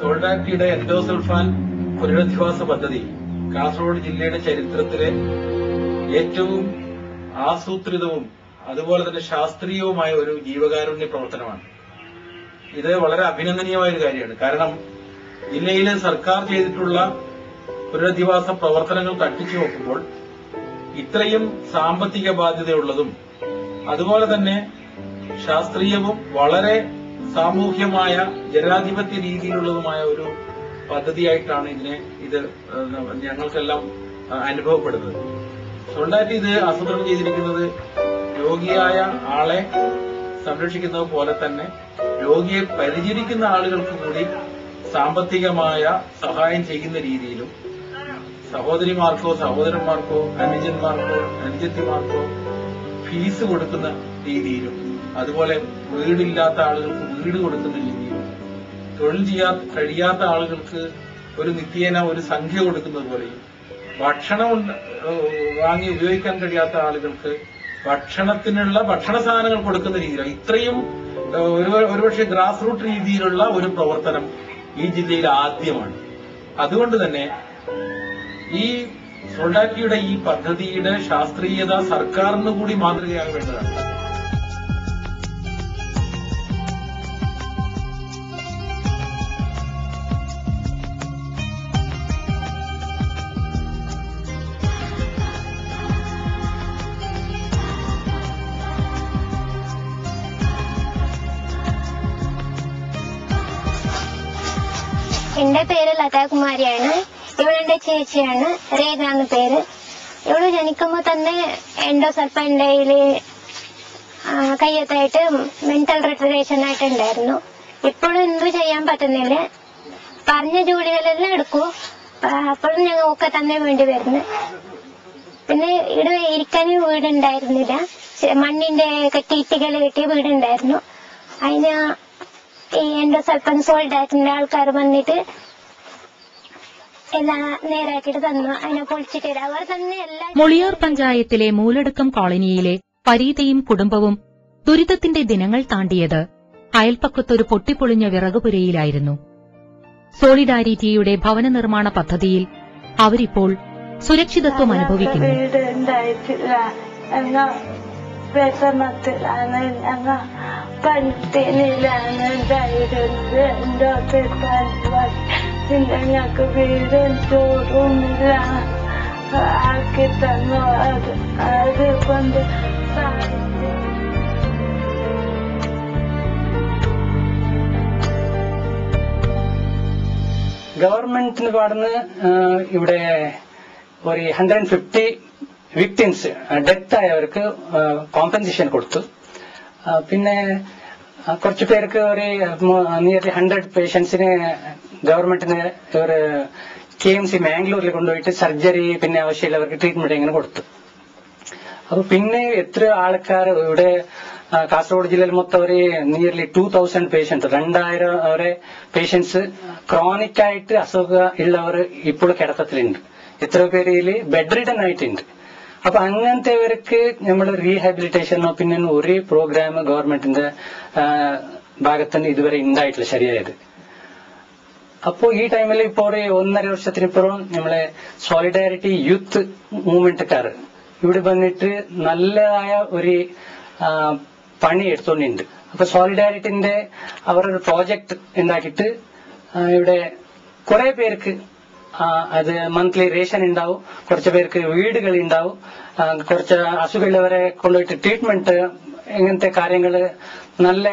സോൾഡാക്ടിയുടെ endosulfan പുനരധിവാസ പദ്ധതി കാസർഗോഡ് ജില്ലയുടെ ചരിത്രത്തിലെ ഏറ്റവും ആസൂത്രിതവും അതുപോലെ തന്നെ ശാസ്ത്രീയവുമായ ഒരു ജീവകാരുണ്യ പ്രവർത്തനമാണ്. ഇത് വളരെ അഭിനന്ദനീയമായ ഒരു കാര്യമാണ്. കാരണം ജില്ലയിലെ സർക്കാർ ചെയ്തിട്ടുള്ള പുനരധിവാസ പ്രവർത്തനങ്ങൾ തട്ടിച്ചു നോക്കുമ്പോൾ ഇത്രയും സാമ്പത്തിക ബാധ്യതയുള്ളതും അതുപോലെ തന്നെ ശാസ്ത്രീയവും വളരെ സാമൂഹ്യമായ ജനാധിപത്യ രീതിയിലുള്ളതുമായ ഒരു പദ്ധതിയായിട്ടാണ് ഇതിനെ ഇത് ഞങ്ങൾക്കെല്ലാം അനുഭവപ്പെടുന്നത്. അതുകൊണ്ടായിട്ട് ഇത് ആസൂത്രണം ചെയ്തിരിക്കുന്നത് രോഗിയായ ആളെ സംരക്ഷിക്കുന്നത് പോലെ തന്നെ രോഗിയെ പരിചരിക്കുന്ന ആളുകൾക്ക് കൂടി സാമ്പത്തികമായ സഹായം ചെയ്യുന്ന രീതിയിലും സഹോദരിമാർക്കോ സഹോദരന്മാർക്കോ അനുജന്മാർക്കോ അനുജത്തിമാർക്കോ ഫീസ് കൊടുക്കുന്ന രീതിയിലും അതുപോലെ വീടില്ലാത്ത ആളുകൾക്ക് വീട് കൊടുക്കുന്ന രീതിയിലും തൊഴിൽ ചെയ്യാ കഴിയാത്ത ആളുകൾക്ക് ഒരു നിത്യേന ഒരു സംഖ്യ കൊടുക്കുന്നത് പോലെയും ഭക്ഷണം വാങ്ങി ഉപയോഗിക്കാൻ കഴിയാത്ത ആളുകൾക്ക് ഭക്ഷണത്തിനുള്ള ഭക്ഷണ സാധനങ്ങൾ കൊടുക്കുന്ന രീതിയിലാണ്. ഇത്രയും ഒരു ഒരുപക്ഷെ ഗ്രാസ് റൂട്ട് രീതിയിലുള്ള ഒരു പ്രവർത്തനം ഈ ജില്ലയിൽ ആദ്യമാണ്. അതുകൊണ്ട് തന്നെ ഈ സോൾഡാക്കിയുടെ ഈ പദ്ധതിയുടെ ശാസ്ത്രീയത സർക്കാരിന് കൂടി മാതൃകയാകേണ്ടതാണ്. എന്റെ പേര് ലതാകുമാരിയാണ്. ഇവളെന്റെ ചേച്ചിയാണ്. രേഖ എന്ന പേര്. ഇവൾ ജനിക്കുമ്പോ തന്നെ എൻഡോസൽഫൻഡയിൽ കയ്യത്തായിട്ട് മെന്റൽ റിട്ടറേഷൻ ആയിട്ട് ഉണ്ടായിരുന്നു. ഇപ്പോഴും എന്തു ചെയ്യാൻ പറ്റുന്നില്ല. പറഞ്ഞ ജോലികളെല്ലാം എടുക്കൂ. അപ്പോഴും ഞങ്ങൾ ഒക്കെ തന്നെ വേണ്ടി വരുന്നു. പിന്നെ ഇവിടെ ഇരിക്കാനും വീടുണ്ടായിരുന്നില്ല. മണ്ണിന്റെ മണ്ണിന്റെ കെട്ടിയിട്ടികൾ കെട്ടിയ വീടുണ്ടായിരുന്നു. അതിന് ഈ സ്വല്പം സോൾഡാറ്റിന്റെ ആൾക്കാർ വന്നിട്ട് എല്ലാം നേരാക്കിയിട്ട് തന്നു. അതിനെ പൊളിച്ചിട്ട് അവർ തന്നെ എല്ലാം മുളിയൂർ പഞ്ചായത്തിലെ മൂലടുക്കം കോളനിയിലെ പരീതയും കുടുംബവും ദുരിതത്തിന്റെ ദിനങ്ങൾ താണ്ടിയത് അയൽപ്പക്കത്തൊരു പൊട്ടിപ്പൊളിഞ്ഞ വിറകുപുരയിലായിരുന്നു. സോളിഡാരിറ്റിയുടെ ഭവന നിർമ്മാണ പദ്ധതിയിൽ അവരിപ്പോൾ സുരക്ഷിതത്വം അനുഭവിക്കുന്നു. വീട് ഉണ്ടായിട്ടില്ല. ഞങ്ങ വിഷമത്തിലാണ് ഞങ്ങ പണിത്തിനിലാണ് ഉണ്ടായിരുന്നത് എന്തോ പിന്നെ ഞങ്ങൾക്ക് വീടും ചോറും ഇല്ല ആക്കി തന്നു അത് അത് കൊണ്ട് ഗവൺമെന്റിന് പാടുന്ന് ഇവിടെ ഒരു hundred and fifty victims death ആയവർക്ക് compensation കൊടുത്തു. പിന്നെ കുറച്ച് പേർക്ക് ഒരു നിയർലി ഹൺഡ്രഡ് പേഷ്യൻസിന് ഗവൺമെന്റിന് ഒരു കെ എം സി മാംഗ്ലൂരിൽ കൊണ്ടുപോയിട്ട് സർജറി പിന്നെ ആവശ്യമുള്ളവർക്ക് ട്രീറ്റ്മെന്റ് ഇങ്ങനെ കൊടുത്തു. അപ്പൊ പിന്നെ എത്ര ആൾക്കാർ ഇവിടെ കാസർഗോഡ് ജില്ലയിൽ മൊത്തം ഒരു നിയർലി ടൂ തൗസൻഡ് പേഷ്യൻസ് രണ്ടായിരം വരെ പേഷ്യൻസ് ക്രോണിക് ആയിട്ട് അസുഖ ഉള്ളവർ ഇപ്പോൾ കിടത്തത്തിലുണ്ട്. എത്ര പേര് ബെഡ് റിഡൻ ആയിട്ടുണ്ട്. അപ്പൊ അങ്ങനത്തെവർക്ക് നമ്മൾ റീഹാബിലിറ്റേഷനോ പിന്നെ ഒരേ പ്രോഗ്രാം ഗവൺമെന്റിന്റെ ഭാഗത്തുനിന്ന് ഇതുവരെ ഉണ്ടായിട്ടില്ല ശരിയായത്. അപ്പോ ഈ ടൈമിൽ ഇപ്പോ ഒരു ഒന്നര വർഷത്തിനിപ്പുറം നമ്മളെ സോളിഡാരിറ്റി യൂത്ത് മൂവ്മെന്റുകാർ ഇവിടെ വന്നിട്ട് നല്ലതായ ഒരു പണി എടുത്തോണ്ടുണ്ട്. അപ്പൊ സോളിഡാരിറ്റിന്റെ അവരൊരു പ്രോജക്ട് ഉണ്ടാക്കിയിട്ട് ഇവിടെ കുറെ പേർക്ക് അത് മന്ത്ലി റേഷൻ ഉണ്ടാവും കുറച്ച് പേർക്ക് വീടുകൾ ഉണ്ടാവും കുറച്ച് അസുഖമുള്ളവരെ കൊണ്ടുപോയിട്ട് ട്രീറ്റ്മെന്റ് ഇങ്ങനത്തെ കാര്യങ്ങൾ നല്ല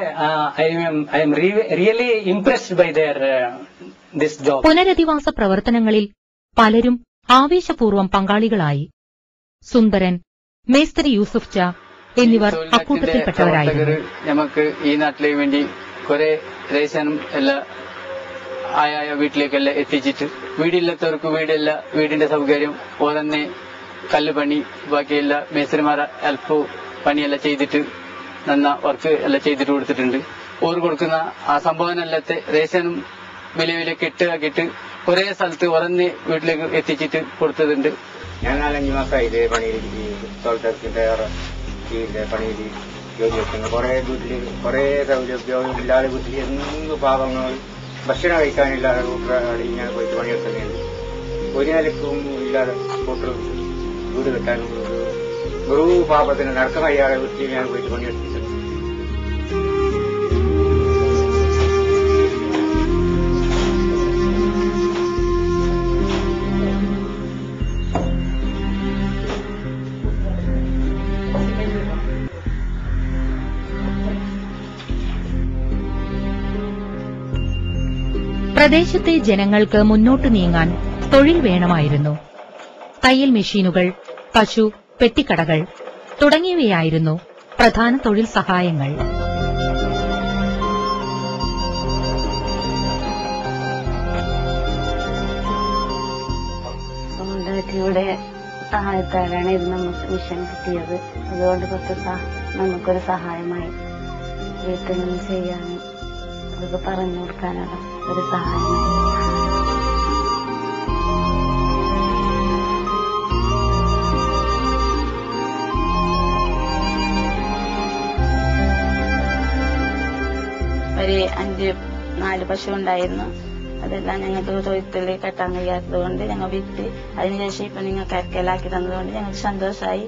I'm I'm really impressed by their this job പുനരധിവാസ പ്രവർത്തനങ്ങളിൽ പലരും ആവേശപൂർവം പങ്കാളികളായി. സുന്ദരൻ മേസ്തരി യൂസുഫ് ച എന്നിവർ അക്കൂട്ടത്തിൽപ്പെട്ടവരായിരുന്നു. നമുക്ക് ഈ നാട്ടിലേക്ക് വേണ്ടി കുറെ റേഷനും എല്ലാം ആയ വീട്ടിലേക്കെല്ലാം എത്തിച്ചിട്ട്. വീടില്ലാത്തവർക്ക് വീടല്ല വീടിന്റെ സൗകര്യം ഓരന്നെ കല്ല് പണി ബാക്കിയല്ല മേസ്ത്രിമാരെ ഹെൽപ്പ് പണിയെല്ലാം ചെയ്തിട്ട് നന്ന വർക്ക് എല്ലാം ചെയ്തിട്ട് കൊടുത്തിട്ടുണ്ട്. ഓർ കൊടുക്കുന്ന ആ സംഭവം അല്ലാത്ത റേഷനും വലിയ വലിയ കെട്ടാക്കിയിട്ട് ഒരേ സ്ഥലത്ത് ഉറന്ന് വീട്ടിലേക്ക് എത്തിച്ചിട്ട് കൊടുത്തതുണ്ട്. ഞാൻ നാലഞ്ച് മാസമായി ഇതേ പണിയിൽ ഇതിന്റെ പണിയിൽ ജോലി വെക്കുന്നു. കുറെ വീട്ടിൽ കുറെ സൗകര്യം ഇല്ലാതെ വീട്ടിൽ എന്ത് പാവങ്ങൾ ഭക്ഷണം കഴിക്കാനില്ലാതെ ഡോക്ടറെ ഇങ്ങനെ പോയിട്ട് പണിയെടുക്കുന്നുണ്ട് ഒരു നിലക്കും ഇല്ലാതെ ഡോക്ടർ വീട് കെട്ടാനും ഒരു പാപത്തിന് നടക്കമയ്യാതെ വീട്ടിൽ ഞാൻ പോയിട്ട് പണിയെടുത്തിട്ടുണ്ട് പ്രദേശത്തെ ജനങ്ങൾക്ക് മുന്നോട്ടു നീങ്ങാൻ തൊഴിൽ വേണമായിരുന്നു. തയ്യൽ മെഷീനുകൾ പശു പെട്ടിക്കടകൾ തുടങ്ങിയവയായിരുന്നു പ്രധാന തൊഴിൽ സഹായങ്ങൾ. സൗന്ദര്യയുടെ സഹായത്താലാണ് ഇത് നമുക്ക് മിഷൻ കിട്ടിയത്. അതുകൊണ്ട് കുറച്ച് നമുക്കൊരു സഹായമായി വീട്ടിൽ നിന്ന് ചെയ്യാനും അതൊക്കെ പറഞ്ഞു കൊടുക്കാനുള്ള ഒരു സഹായം ഒരു അഞ്ച് നാല് പശു ഉണ്ടായിരുന്നു. അതെല്ലാം ഞങ്ങൾക്ക് തൊഴുത്തിൽ കെട്ടാൻ കഴിയാത്തത് കൊണ്ട് ഞങ്ങൾ വിറ്റ് അതിനുശേഷം ഇപ്പൊ നിങ്ങൾ കരക്കലാക്കി തന്നതുകൊണ്ട് ഞങ്ങൾക്ക് സന്തോഷമായി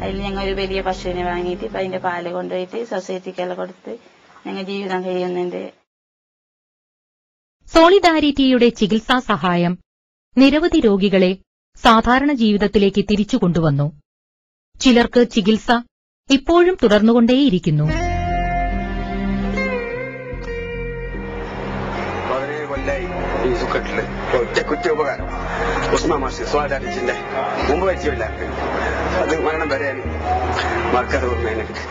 അതിൽ ഞങ്ങൾ ഒരു വലിയ പശുവിനെ വാങ്ങിയിട്ട് ഇപ്പൊ അതിന്റെ പാൽ കൊണ്ടുപോയിട്ട് സൊസൈറ്റിക്കെല്ലാം കൊടുത്ത് ഞങ്ങൾ ജീവിതം കഴിയുന്നുണ്ട് സോളിഡാരിറ്റിയുടെ ചികിത്സാ സഹായം നിരവധി രോഗികളെ സാധാരണ ജീവിതത്തിലേക്ക് തിരിച്ചു കൊണ്ടുവന്നു. ചിലർക്ക് ചികിത്സ ഇപ്പോഴും തുടർന്നുകൊണ്ടേയിരിക്കുന്നു. കൊല്ലായി ഈ സുഖട്ടിൽ ഒറ്റ കുറ്റ ഉപകാരം. ഉസ്മാ മാഷ് സ്വാദാരിച്ചിന്റെ മുമ്പ് പരിചയമില്ല അത് മരണം വരെ മറക്കാതെ ഓർമ്മ എനിക്ക്.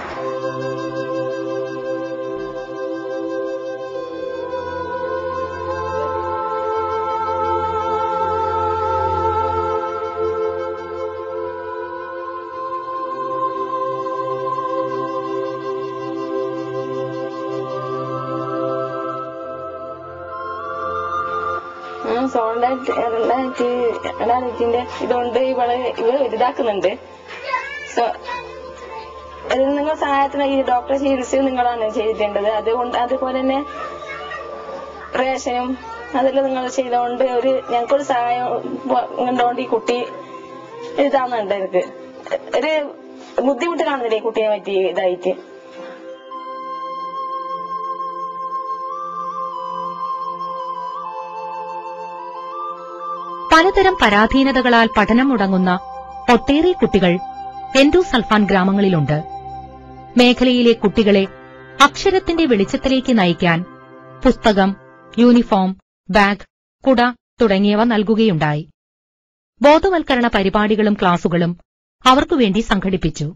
സോണ്ടായിട്ട് ഇതുകൊണ്ട് ഇവളെ ഇവ ഇതാക്കുന്നുണ്ട് സോ- നിങ്ങൾ സഹായത്തിന് ഈ ഡോക്ടറെ ചികിത്സയും നിങ്ങളാണ് ചെയ്തിട്ടുണ്ടത് അതുകൊണ്ട് അതുപോലെ തന്നെ റേഷനും അതെല്ലാം നിങ്ങൾ ചെയ്തുകൊണ്ട് ഒരു ഞങ്ങൾക്കൊരു സഹായം കണ്ടുകൊണ്ട് ഈ കുട്ടി ഇതാന്നുണ്ട് എനിക്ക് ഒരു ബുദ്ധിമുട്ട് ഈ കുട്ടിയെ പറ്റി ഇതായിട്ട്? പലതരം പരാധീനതകളാൽ പഠനം മുടങ്ങുന്ന ഒട്ടേറെ കുട്ടികൾ എൻഡോസൾഫാൻ ഗ്രാമങ്ങളിലുണ്ട്. മേഖലയിലെ കുട്ടികളെ അക്ഷരത്തിന്റെ വെളിച്ചത്തിലേക്ക് നയിക്കാൻ പുസ്തകം യൂണിഫോം ബാഗ് കുട തുടങ്ങിയവ നൽകുകയുണ്ടായി. ബോധവൽക്കരണ പരിപാടികളും ക്ലാസുകളും അവർക്കുവേണ്ടി സംഘടിപ്പിച്ചു.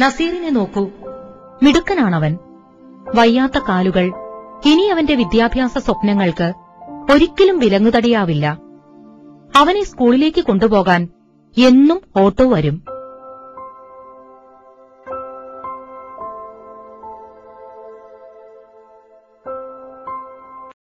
നസീറിനെ നോക്കൂ. മിടുക്കനാണവൻ. വയ്യാത്ത കാലുകൾ. ഇനി അവന്റെ വിദ്യാഭ്യാസ സ്വപ്നങ്ങൾക്ക് ഒരിക്കലും വിലങ്ങുതടിയാവില്ല. അവനെ സ്കൂളിലേക്ക് കൊണ്ടുപോകാൻ എന്നും ഓട്ടോ വരും.